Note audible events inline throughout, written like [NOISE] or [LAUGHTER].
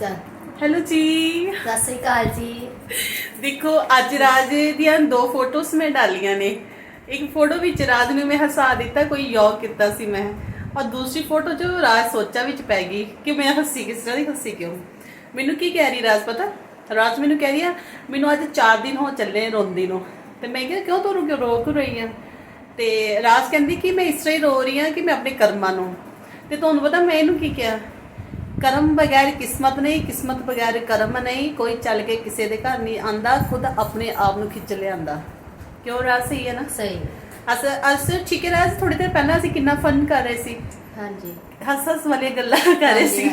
ਚੱਲ। ਹੈਲੋ ਜੀ ਸਤਿ ਸ੍ਰੀ ਅਕਾਲ ਜੀ। ਦੇਖੋ ਅੱਜ ਰਾਜ ਦੀਆਂ ਦੋ ਫੋਟੋਸ ਮੈਂ ਡਾਲੀਆਂ ਨੇ। ਇੱਕ ਫੋਟੋ ਵਿੱਚ ਰਾਜ ਨੂੰ ਮੈਂ ਹਸਾ ਦਿੱਤਾ ਕੋਈ ਯੋਗ ਕੀਤਾ ਸੀ ਮੈਂ। ਔਰ ਦੂਸਰੀ ਫੋਟੋ 'ਚ ਰਾਜ ਸੋਚਾਂ ਵਿੱਚ ਪੈ ਗਈ ਕਿ ਮੈਂ ਹੱਸੀ ਕਿਸ ਤਰ੍ਹਾਂ ਦੀ ਹੱਸੀ ਕਿਉਂ? ਮੈਨੂੰ ਕੀ ਕਹਿ ਰਹੀ ਰਾਜ ਪਤਾ? ਰਾਜ ਮੈਨੂੰ ਕਹਿ ਰਹੀ ਆ ਮੈਨੂੰ ਅੱਜ 4 ਦਿਨ ਹੋ ਚੱਲੇ ਰੋਂਦੀ ਨੂੰ। ਤੇ ਮੈਂ ਕਿਹਾ ਕਿਉਂ ਤੂੰ ਰੋ ਰੋ ਕਿਉਂ ਰਹੀ ਆ? ਤੇ ਰਾਜ ਕਹਿੰਦੀ ਕਿ ਮੈਂ ਇਸ ਤਰ੍ਹਾਂ ਹੀ ਰੋ ਰਹੀ ਆ ਕਿ ਮੈਂ ਆਪਣੇ ਕਰਮਾਂ ਨੂੰ। ਤੇ ਤੁਹਾਨੂੰ ਪਤਾ ਮੈਂ ਇਹਨੂੰ ਕੀ ਕਿਹਾ? ਕਰਮ ਬਗੈਰ ਕਿਸਮਤ ਨਹੀਂ ਕਿਸਮਤ ਬਗੈਰ ਕਰਮ ਨਹੀਂ ਕੋਈ ਚੱਲ ਕੇ ਕਿਸੇ ਦੇ ਘਰ ਨਹੀਂ ਆਂਦਾ ਖੁਦ ਆਪਣੇ ਆਪ ਨੂੰ ਖਿੱਚ ਲਿਆਂਦਾ। ਕਿਉਂ ਰਾਜ ਸਹੀ ਹੈ ਨਾ? ਸਹੀ। ਅਸ ਅਸ ਠੀਕ ਹੈ ਰਾਜ ਥੋੜੀ ਦੇਰ ਪਹਿਲਾਂ ਅਸੀਂ ਕਿੰਨਾ ਫਨ ਕਰ ਰਹੇ ਸੀ। ਹਾਂਜੀ। ਹੱਸ ਹੱਸ ਵਾਲੀਆਂ ਗੱਲਾਂ ਕਰ ਰਹੇ ਸੀ।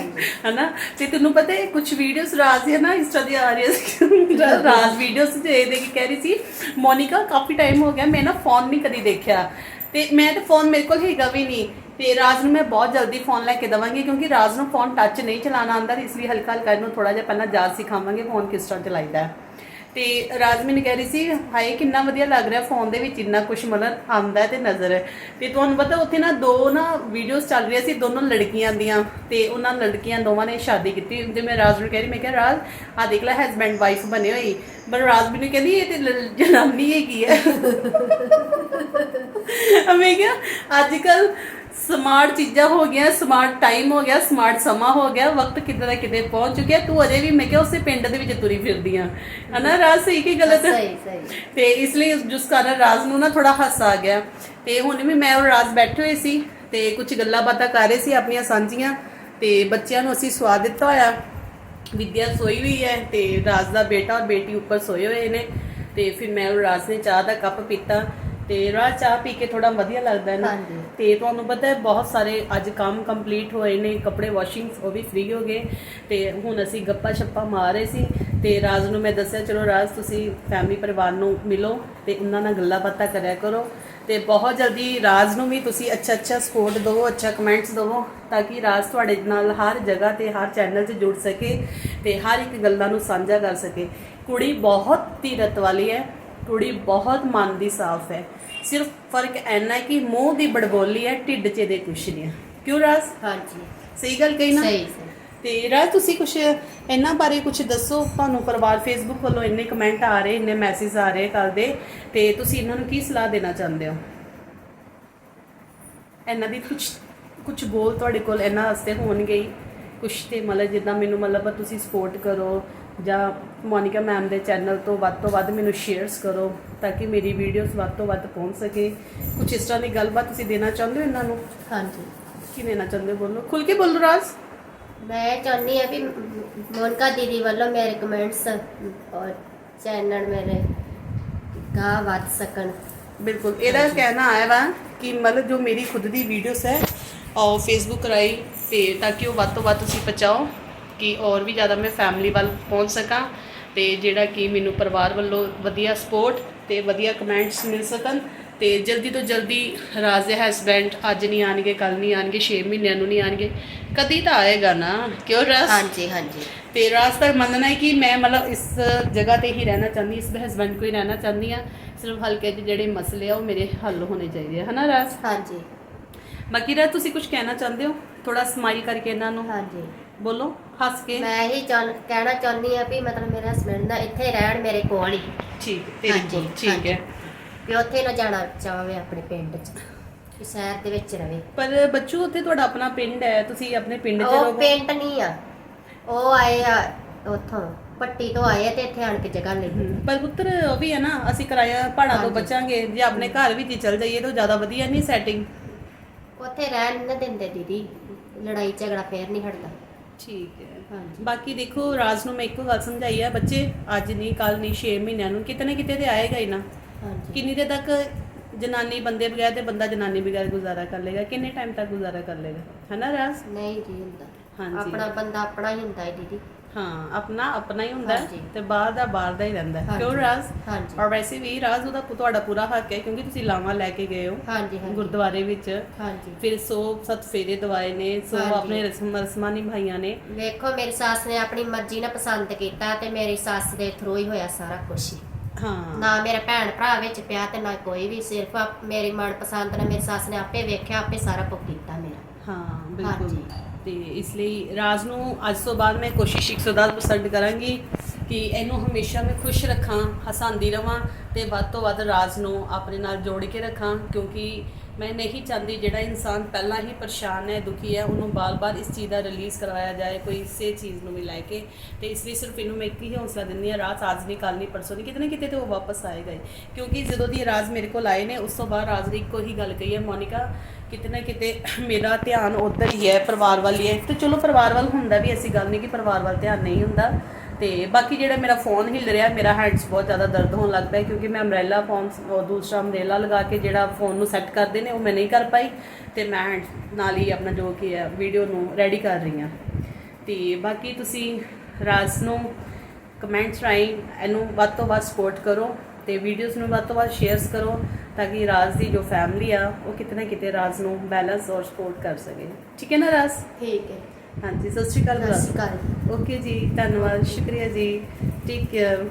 ਹਨਾ? ਤੇ ਤੈਨੂੰ ਪਤਾ ਹੈ ਕੁਝ ਵੀਡੀਓਜ਼ ਰਾਜ ਦੀਆਂ ਨਾ ਇੰਸਟਾ ਦੀ ਆ ਰਹੀਆਂ ਸੀ। ਰਾਜ ਵੀਡੀਓਜ਼ ਤੇ ਦੇਖ ਕੇ ਕਹਿ ਰਹੀ ਸੀ ਮੋਨਿਕਾ ਕਾਫੀ ਟਾਈਮ ਹੋ ਗਿਆ ਮੈਂ ਨਾ ਫੋਨ ਨਹੀਂ ਕਦੀ ਦੇਖਿਆ। ਤੇ ਮੈਂ ਤਾਂ ਫੋਨ ਮੇਰੇ ਕੋਲ ਹੈਗਾ ਵੀ ਨਹੀਂ। ਤੇ ਰਾਜ ਨੂੰ ਮੈਂ ਬਹੁਤ ਜਲਦੀ ਫੋਨ ਲੈ ਕੇ ਦਵਾਂਗੀ ਕਿਉਂਕਿ ਰਾਜ ਨੂੰ ਫੋਨ ਟੱਚ ਨਹੀਂ ਚਲਾਉਣਾ ਆਉਂਦਾ ਇਸ ਲਈ ਹਲਕਾ ਹਲਕਾ ਇਹਨੂੰ ਥੋੜਾ ਜਿਹਾ ਪਹਿਲਾਂ ਜਾਚ ਸਿਖਾਵਾਂਗੇ ਫੋਨ ਕਿਸ ਤਰ੍ਹਾਂ ਚਲਾਈਦਾ ਹੈ। ਤੇ ਰਾਜ ਮੈਨੂੰ ਕਹਿ ਰਹੀ ਸੀ, ਹਾਏ ਕਿੰਨਾ ਵਧੀਆ ਲੱਗ ਰਿਹਾ ਫੋਨ ਦੇ ਵਿੱਚ, ਇੰਨਾ ਕੁਝ ਮਤਲਬ ਆਉਂਦਾ ਹੈ ਤੇ ਨਜ਼ਰ ਹੈ। ਤੇ ਤੁਹਾਨੂੰ ਪਤਾ ਉੱਥੇ ਨਾ ਦੋ ਨਾ ਵੀਡੀਓਜ਼ ਚੱਲ ਰਹੀਆਂ ਸੀ, ਦੋਨੋਂ ਲੜਕੀਆਂ ਦੀਆਂ ਤੇ ਉਹਨਾਂ ਲੜਕੀਆਂ ਦੋਵਾਂ ਨੇ ਸ਼ਾਦੀ ਕੀਤੀ। ਤੇ ਮੈਂ ਰਾਜ ਨੂੰ ਕਹਿ ਰਹੀ, ਮੈਂ ਕਿਹਾ, ਰਾਜ ਆ ਦੇਖ ਲੈ ਹਸਬੈਂਡ ਵਾਈਫ ਬਣੇ ਹੋਈ ਪਰ ਰਾਜ ਮੈਨੂੰ ਕਹਿੰਦੀ, ਇਹ ਤੇ ਲ- ਜਨਾਨੀ ਹੈਗੀ ਹੈ। [LAUGHS] ਮੈਂ ਕਿਹਾ, ਅੱਜ ਕੱਲ ਸਮਾਰਟ ਚੀਜ਼ਾਂ ਹੋ ਗਈਆਂ ਸਮਾਰਟ ਟਾਈਮ ਹੋ ਗਿਆ ਸਮਾਰਟ ਸਮਾਂ ਹੋ ਗਿਆ ਵਕਤ ਕਿਤੇ ਦਾ ਕਿਤੇ ਪਹੁੰਚ ਚੁੱਕਿਆ ਤੂੰ ਅਜੇ ਵੀ ਮੈਂ ਕਿਹਾ ਉਸੇ ਪਿੰਡ ਦੇ ਵਿੱਚ ਤੁਰੀ ਫਿਰਦੀ ਆ ਹਨਾ ਰਾਜ ਸਹੀ ਕਿ ਗਲਤ ਸਹੀ ਸਹੀ। ਤੇ ਇਸ ਲਈ ਜਿਸ ਕਾਰਨ ਰਾਜ ਨੂੰ ਨਾ ਥੋੜਾ ਹਾਸਾ ਆ ਗਿਆ। ਤੇ ਹੁਣ ਵੀ ਮੈਂ ਔਰ ਰਾਜ ਬੈਠੇ ਹੋਏ ਸੀ ਤੇ ਕੁਝ ਗੱਲਾਂ ਬਾਤਾਂ ਕਰ ਰਹੇ ਸੀ ਆਪਣੀਆਂ ਸਾਂਝੀਆਂ। ਤੇ ਬੱਚਿਆਂ ਨੂੰ ਅਸੀਂ ਸਵਾਦ ਦਿੱਤਾ ਹੋਇਆ। ਵਿਦਿਆ ਸੋਈ ਹੋਈ ਹੈ ਤੇ ਰਾਜ ਦਾ ਬੇਟਾ ਔਰ ਬੇਟੀ ਉੱਪਰ ਸੋਏ ਹੋਏ ਨੇ। ਤੇ ਫਿਰ ਮੈਂ ਔਰ ਰਾਜ ਨੇ ਚਾਹ ਦਾ ਕੱਪ ਪੀਤਾ। ਤੇ ਰਾਜ ਚਾਹ ਪੀ ਕੇ ਥੋੜਾ ਵਧੀਆ ਲੱਗਦਾ ਨਾ ਹਾਂਜੀ। ਤੇ ਤੁਹਾਨੂੰ ਪਤਾ ਹੈ ਬਹੁਤ ਸਾਰੇ ਅੱਜ ਕੰਮ ਕੰਪਲੀਟ ਹੋਏ ਨੇ ਕੱਪੜੇ ਵਾਸ਼ਿੰਗ ਉਹ ਵੀ ਫ੍ਰੀ ਹੋ ਗਏ। ਤੇ ਹੁਣ ਅਸੀਂ ਗੱਪਾ ਛੱਪਾ ਮਾਰ ਰਹੇ ਸੀ। ਤੇ ਰਾਜ ਨੂੰ ਮੈਂ ਦੱਸਿਆ ਚਲੋ ਰਾਜ ਤੁਸੀਂ ਫੈਮਿਲੀ ਪਰਿਵਾਰ ਨੂੰ ਮਿਲੋ ਤੇ ਉਹਨਾਂ ਨਾਲ ਗੱਲਾਂ ਬਾਤਾਂ ਕਰਿਆ ਕਰੋ। ਤੇ ਬਹੁਤ ਜਲਦੀ ਰਾਜ ਨੂੰ ਵੀ ਤੁਸੀਂ ਅੱਛਾ ਅੱਛਾ ਸਪੋਰਟ ਦਿਵੋ ਅੱਛਾ ਕਮੈਂਟਸ ਦਿਵੋ ਤਾਂ ਕਿ ਰਾਜ ਤੁਹਾਡੇ ਨਾਲ ਹਰ ਜਗ੍ਹਾ ਤੇ ਹਰ ਚੈਨਲ 'ਚ ਜੁੜ ਸਕੇ ਤੇ ਹਰ ਇੱਕ ਗੱਲਾਂ ਨੂੰ ਸਾਂਝਾ ਕਰ ਸਕੇ। ਕੁੜੀ ਬਹੁਤ ਧੀਰਤ ਵਾਲੀ ਹੈ ਕੁੜੀ ਬਹੁਤ ਮਨ ਦੀ ਸਾਫ਼ ਹੈ। ਸਿਰਫ ਫ਼ਰਕ ਐਨਾ ਹੈ ਕਿ ਮੂੰਹ ਦੀ ਬੜਬੋਲੀ ਹੈ ਢਿੱਡ 'ਚ ਦੇ ਕੁਛ ਨਹੀਂ ਹੈ। ਕਿਉਂ ਰਾਜ? ਹਾਂਜੀ। ਸਹੀ ਗੱਲ ਕਹੀ ਨਾ? ਸਹੀ ਸਹੀ। ਤੇ ਰਾਜ ਤੁਸੀਂ ਕੁਝ ਇਹਨਾਂ ਬਾਰੇ ਕੁਝ ਦੱਸੋ? ਤੁਹਾਨੂੰ ਪਰਿਵਾਰ ਫੇਸਬੁੱਕ ਵੱਲੋਂ ਇੰਨੇ ਕਮੈਂਟ ਆ ਰਹੇ ਇੰਨੇ ਮੈਸੇਜ ਆ ਰਹੇ ਕੱਲ ਦੇ ਤੇ ਤੁਸੀਂ ਇਹਨਾਂ ਨੂੰ ਕੀ ਸਲਾਹ ਦੇਣਾ ਚਾਹੁੰਦੇ ਹੋ? ਇਹਨਾਂ ਦੀ ਕੁਝ ਕੁਝ ਬੋਲ ਤੁਹਾਡੇ ਕੋਲ ਇਹਨਾਂ ਵਾਸਤੇ ਹੋਣਗੇ ਹੀ। ਕੁਝ ਤੇ ਮਤਲਬ ਜਿੱਦਾਂ ਮੈਨੂੰ ਮਤਲਬ ਤੁਸੀਂ ਸਪੋਰਟ ਕਰੋ ਜਾਂ ਮੋਨਿਕਾ ਮੈਮ ਦੇ ਚੈਨਲ ਤੋਂ ਵੱਧ ਤੋਂ ਵੱਧ ਮੈਨੂੰ ਸ਼ੇਅਰਸ ਕਰੋ ਤਾਂ ਕਿ ਮੇਰੀ ਵੀਡੀਓਜ਼ ਵੱਧ ਤੋਂ ਵੱਧ ਪਹੁੰਚ ਸਕੇ। ਕੁਝ ਇਸ ਤਰ੍ਹਾਂ ਦੀ ਗੱਲਬਾਤ ਤੁਸੀਂ ਦੇਣਾ ਚਾਹੁੰਦੇ ਹੋ ਇਹਨਾਂ ਨੂੰ? ਹਾਂਜੀ। ਕੀ ਦੇਣਾ ਚਾਹੁੰਦੇ ਹੋ ਬੋਲੋ? ਖੁੱਲ ਕੇ ਬੋਲੋ ਰਾਜ। ਮੈਂ ਚਾਹੁੰਦੀ ਹਾਂ ਵੀ ਮੋਨਕਾ ਦੀਦੀ ਵੱਲੋਂ ਮੇਰੇ ਕਮੈਂਟਸ ਔਰ ਚੈਨਲ ਮੇਰੇ ਗਾ ਵੱਧ ਸਕਣ। ਬਿਲਕੁਲ। ਇਹਦਾ ਕਹਿਣਾ ਆਇਆ ਵਾ ਕਿ ਮਤਲਬ ਜੋ ਮੇਰੀ ਖੁਦ ਦੀ ਵੀਡੀਓਸ ਹੈ ਉਹ ਫੇਸਬੁੱਕ ਰਾਈ ਤੇ ਤਾਂ ਕਿ ਉਹ ਵੱਧ ਤੋਂ ਵੱਧ ਤੁਸੀਂ ਪਹੁੰਚਾਓ ਕਿ ਔਰ ਵੀ ਜ਼ਿਆਦਾ ਮੈਂ ਫੈਮਿਲੀ ਵੱਲ ਪਹੁੰਚ ਸਕਾਂ ਤੇ ਜਿਹੜਾ ਕਿ ਮੈਨੂੰ ਪਰਿਵਾਰ ਵੱਲੋਂ ਵਧੀਆ ਸਪੋਰਟ ਤੇ ਵਧੀਆ ਕਮੈਂਟਸ ਮਿਲ ਸਕਣ ਤੇ ਜਲਦੀ ਤੋਂ ਜਲਦੀ ਰਾਜ ਦੇ ਹਸਬੈਂਡ ਅੱਜ ਨਹੀਂ ਆਣਗੇ ਕੱਲ ਨਹੀਂ ਆਣਗੇ 6 ਮਹੀਨਿਆਂ ਨੂੰ ਨਹੀਂ ਆਣਗੇ ਕਦੀ ਤਾਂ ਆਏਗਾ ਨਾ ਕਿਉਂ ਰਾਜ? ਹਾਂਜੀ ਹਾਂਜੀ। ਤੇ ਰਾਜ ਦਾ ਮੰਨਣਾ ਹੈ ਕਿ ਮੈਂ ਮਤਲਬ ਇਸ ਜਗ੍ਹਾ ਤੇ ਹੀ ਰਹਿਣਾ ਚਾਹੁੰਦੀ ਇਸ ਹਸਬੈਂਡ ਕੋਈ ਰਹਿਣਾ ਚਾਹੁੰਦੀ ਆ ਸਿਰਫ ਹਲਕੇ ਜਿਹੇ ਜਿਹੜੇ ਮਸਲੇ ਆ ਉਹ ਮੇਰੇ ਹੱਲ ਹੋਣੇ ਚਾਹੀਦੇ ਆ ਹਨਾ ਰਾਜ? ਹਾਂਜੀ। ਬਾਕੀ ਰਾਜ ਤੁਸੀਂ ਕੁਝ ਕਹਿਣਾ ਚਾਹੁੰਦੇ ਹੋ? ਥੋੜਾ ਸਮਾਈਲ ਕਰਕੇ ਇਹਨਾਂ ਨੂੰ। ਹਾਂਜੀ। ਬੋਲੋ ਹੱਸ ਕੇ। ਮੈਂ ਇਹੀ ਚਾਹੁੰ ਕਹਿਣਾ ਚਾਹੁੰਦੀ ਹਾਂ ਵੀ ਮਤਲਬ ਮੇਰੇ ਹਸਬੰਡ ਦਾ ਇੱਥੇ ਰਹਿਣ ਮੇਰੇ ਕੋਲ ਹੀ। ਠੀਕ ਤੇਰੇ ਹਾਂਜੀ, ਕੋਲ ਠੀਕ ਹੈ। ਵੀ ਉੱਥੇ ਨਾ ਜਾਣਾ ਚਾਹਵੇ ਆਪਣੇ ਪਿੰਡ 'ਚ ਵੀ ਸ਼ਹਿਰ ਦੇ ਵਿੱਚ ਰਵੇ। ਪਰ ਬੱਚੂ ਉੱਥੇ ਤੁਹਾਡਾ ਆਪਣਾ ਪਿੰਡ ਹੈ ਤੁਸੀਂ ਆਪਣੇ ਪਿੰਡ 'ਚ ਉਹ ਰਹੋ ਪਿੰਡ ਨਹੀਂ ਆ। ਉਹ ਆਏ ਆ ਉੱਥੋਂ ਪੱਟੀ ਤੋਂ ਆਏ ਆ ਤੇ ਇੱਥੇ ਆਣ ਕੇ ਜਗ੍ਹਾ ਲਈ ਹਮ, ਪਰ ਪੁੱਤਰ ਉਹ ਵੀ ਹੈ ਨਾ ਅਸੀਂ ਕਿਰਾਇਆ ਭਾੜਾ ਤੋਂ ਹਾਂਜੀ। ਬਚਾਂਗੇ। ਜੇ ਆਪਣੇ ਘਰ ਵਿੱਚ ਹੀ ਚੱਲ ਜਾਈਏ ਤਾਂ ਜ਼ਿਆਦਾ ਵਧੀਆ ਨਹੀਂ ਸੈਟਿੰਗ ਉੱਥੇ ਰਹਿਣ ਨਾ ਦਿੰਦੇ ਦੀਦੀ ਲੜਾਈ ਝਗੜਾ ਫੇਰ ਨਹੀਂ ਹਟਦਾ। ਠੀਕ ਹੈ। ਹਾਂਜੀ। ਬਾਕੀ ਦੇਖੋ ਰਾਜ ਨੂੰ ਮੈਂ ਇੱਕੋ ਗੱਲ ਸਮਝਾਈ ਹੈ ਬੱਚੇ ਅੱਜ ਨਹੀਂ ਕੱਲ ਨਹੀਂ 6 ਮਹੀਨਿਆਂ ਨੂੰ ਕਿਤੇ ਨਾ ਕਿਤੇ ਤੇ ਆਏਗਾ ਹੀ ਨਾ। ਹਾਂਜੀ। ਕਿੰਨੀ ਦੇਰ ਤੱਕ ਜਨਾਨੀ ਬੰਦੇ ਬਗੈਰ ਤੇ ਬੰਦਾ ਜਨਾਨੀ ਬਗੈਰ ਗੁਜ਼ਾਰਾ ਕਰ ਲੇਗਾ ਕਿੰਨੇ ਟਾਈਮ ਤੱਕ ਗੁਜ਼ਾਰਾ ਕਰ ਲੇਗਾ ਹੈਨਾ ਰਾਜ? ਨਹੀਂ ਜੀ ਹੁੰਦਾ। ਹਾਂਜੀ। ਆਪਣਾ ਬੰਦਾ ਆਪਣਾ ਹੀ ਹੁੰਦਾ ਹੈ ਦੀਦੀ। ਹਾਂ ਆਪਣਾ ਆਪਣਾ ਹੀ ਹੁੰਦਾ ਹੈ ਹਾਂਜੀ। ਤੇ ਬਾਹਰ ਦਾ ਬਾਹਰ ਦਾ ਹੀ ਰਹਿੰਦਾ ਹੈ। ਕਿਉਂ ਹਾਂਜੀ। ਰਾਜ? ਹਾਂਜੀ। ਔਰ ਵੈਸੇ ਵੀ ਰਾਜ ਉਹਦਾ ਤੁਹਾਡਾ ਪੂਰਾ ਹੱਕ ਹੈ ਕਿਉਂਕਿ ਤੁਸੀਂ ਲਾਵਾਂ ਲੈ ਕੇ ਗਏ ਹੋ ਹਾਂਜੀ ਹਾਂਜੀ। ਗੁਰਦੁਆਰੇ ਵਿੱਚ। ਹਾਂਜੀ। ਫਿਰ ਸੋ ਸਤ ਫੇਰੇ ਦਵਾਏ ਨੇ ਸੋ ਹਾਂਜੀ। ਆਪਣੇ ਰਸਮ ਰਸਮਾਂ ਨਿਭਾਈਆਂ ਨੇ। ਵੇਖੋ ਮੇਰੀ ਸੱਸ ਨੇ ਆਪਣੀ ਮਰਜ਼ੀ ਨਾਲ ਪਸੰਦ ਕੀਤਾ ਤੇ ਮੇਰੀ ਸੱਸ ਦੇ ਥਰੂ ਹੀ ਹੋਇਆ ਸਾਰਾ ਕੁਝ ਹੀ। ਨਾ ਮੇਰੇ ਭੈਣ ਭਰਾ ਵਿੱਚ ਪਿਆ ਤੇ ਨਾ ਕੋਈ ਵੀ ਸਿਰਫ ਆਪ- ਮੇਰੀ ਮਨ ਪਸੰਦ ਨਾਲ ਮੇਰੀ ਸੱਸ ਨੇ ਆਪੇ ਵੇਖਿਆ ਆਪੇ ਸਾਰਾ ਕੁਝ ਕੀਤਾ ਮੇਰਾ। ਹਾਂ। ਬਿਲਕੁਲ। ਤੇ ਇਸ ਲਈ ਰਾਜ ਨੂੰ ਅੱਜ ਤੋਂ ਬਾਅਦ ਮੈਂ ਕੋਸ਼ਿਸ਼ 110% ਕਰਾਂਗੀ ਕਿ ਇਹਨੂੰ ਹਮੇਸ਼ਾ ਮੈਂ ਖੁਸ਼ ਰੱਖਾਂ ਹਸਾਉਂਦੀ ਰਵਾਂ ਤੇ ਵੱਧ ਤੋਂ ਵੱਧ ਰਾਜ ਨੂੰ ਆਪਣੇ ਨਾਲ ਜੋੜ ਕੇ ਰੱਖਾਂ ਕਿਉਂਕਿ ਮੈਂ ਨਹੀਂ ਚਾਹੁੰਦੀ ਜਿਹੜਾ ਇਨਸਾਨ ਪਹਿਲਾਂ ਹੀ ਪਰੇਸ਼ਾਨ ਹੈ, ਦੁਖੀ ਹੈ, ਉਹਨੂੰ ਬਾਰ-ਬਾਰ ਇਸ ਚੀਜ਼ ਦਾ ਰਿਲੀਜ਼ ਕਰਵਾਇਆ ਜਾਏ, ਕੋਈ ਇਸੇ ਚੀਜ਼ ਨੂੰ ਵੀ ਲੈ ਕੇ। ਤੇ ਇਸ ਲਈ ਸਿਰਫ ਇਹਨੂੰ ਮੈਂ ਇੱਕ ਹੀ ਹੌਸਲਾ ਦਿੰਦੀ ਹਾਂ, ਰਾਤ ਅੱਜ ਨਹੀਂ ਕੱਲ ਨਹੀਂ, ਪਰਸੋਂ ਨਹੀਂ ਕਿਤੇ ਨਾ ਕਿਤੇ ਤੇ ਉਹ ਵਾਪਸ ਆਏਗਾ ਹੀ। ਕਿਉਂਕਿ ਜਦੋਂ ਦੀ ਰਾਜ ਮੇਰੇ ਕੋਲ ਆਏ ਨੇ, ਉਸ ਤੋਂ ਬਾਅਦ ਰਾਜ ਨੇ ਇੱਕੋ ਹੀ ਗੱਲ ਕਹੀ ਹੈ, ਮੋਨਿਕਾ, ਕਿਤੇ ਨਾ ਕਿਤੇ ਮੇਰਾ ਧਿਆਨ ਉਧਰ ਹੀ ਹੈ, ਪਰਿਵਾਰ ਵੱਲ ਹੀ ਹੈ। ਤੇ ਚਲੋ ਪਰਿਵਾਰ ਵੱਲ ਹੁੰਦਾ ਵੀ ਐਸੀ ਗੱਲ ਨਹੀਂ ਕਿ ਪਰਿਵਾਰ ਵੱਲ ਧਿਆਨ ਨਹੀਂ ਹੁੰਦਾ। ਤੇ ਬਾਕੀ ਜਿਹੜਾ ਮੇਰਾ ਫੋਨ ਹਿੱਲ ਰਿਹਾ, ਮੇਰਾ ਹੈਂਡਸ ਬਹੁਤ ਜ਼ਿਆਦਾ ਦਰਦ ਹੋਣ ਲੱਗ ਪਿਆ ਕਿਉਂਕਿ ਮੈਂ ਅੰਬ੍ਰੈਲਾ ਫੋਨ ਉਹ ਦੂਸਰਾ ਅਮਰੇਲਾ ਲਗਾ ਕੇ ਜਿਹੜਾ ਫੋਨ ਨੂੰ ਸੈੱਟ ਕਰਦੇ ਨੇ, ਉਹ ਮੈਂ ਨਹੀਂ ਕਰ ਪਾਈ ਤੇ ਮੈਂ hands ਨਾਲ ਹੀ ਆਪਣਾ ਜੋ ਕੀ ਹੈ ਵੀਡੀਓ ਨੂੰ ਰੈਡੀ ਕਰ ਰਹੀ ਹਾਂ। ਤੇ ਬਾਕੀ ਤੁਸੀਂ ਰਾਜ ਨੂੰ ਕਮੈਂਟਸ ਰਾਹੀਂ ਇਹਨੂੰ ਵੱਧ ਤੋਂ ਵੱਧ ਸਪੋਰਟ ਕਰੋ ਤੇ ਵੀਡੀਓਜ਼ ਨੂੰ ਵੱਧ ਤੋਂ ਵੱਧ ਸ਼ੇਅਰਸ ਕਰੋ ਤਾਂ ਕਿ ਰਾਜ ਦੀ ਜੋ ਫੈਮਿਲੀ ਆ, ਉਹ ਕਿਤੇ ਨਾ ਕਿਤੇ ਰਾਜ ਨੂੰ ਬੈਲੈਂਸ ਔਰ ਸਪੋਰਟ ਕਰ ਸਕੇ। ਠੀਕ ਹੈ ਨਾ ਰਾਜ? ਠੀਕ ਹੈ। ਹਾਂਜੀ ਸਤਿ ਸ਼੍ਰੀ ਅਕਾਲ ਸਤਿ ਸ਼੍ਰੀ ਅਕਾਲ। ਓਕੇ ਜੀ ਧੰਨਵਾਦ ਸ਼ੁਕਰੀਆ ਜੀ। Take care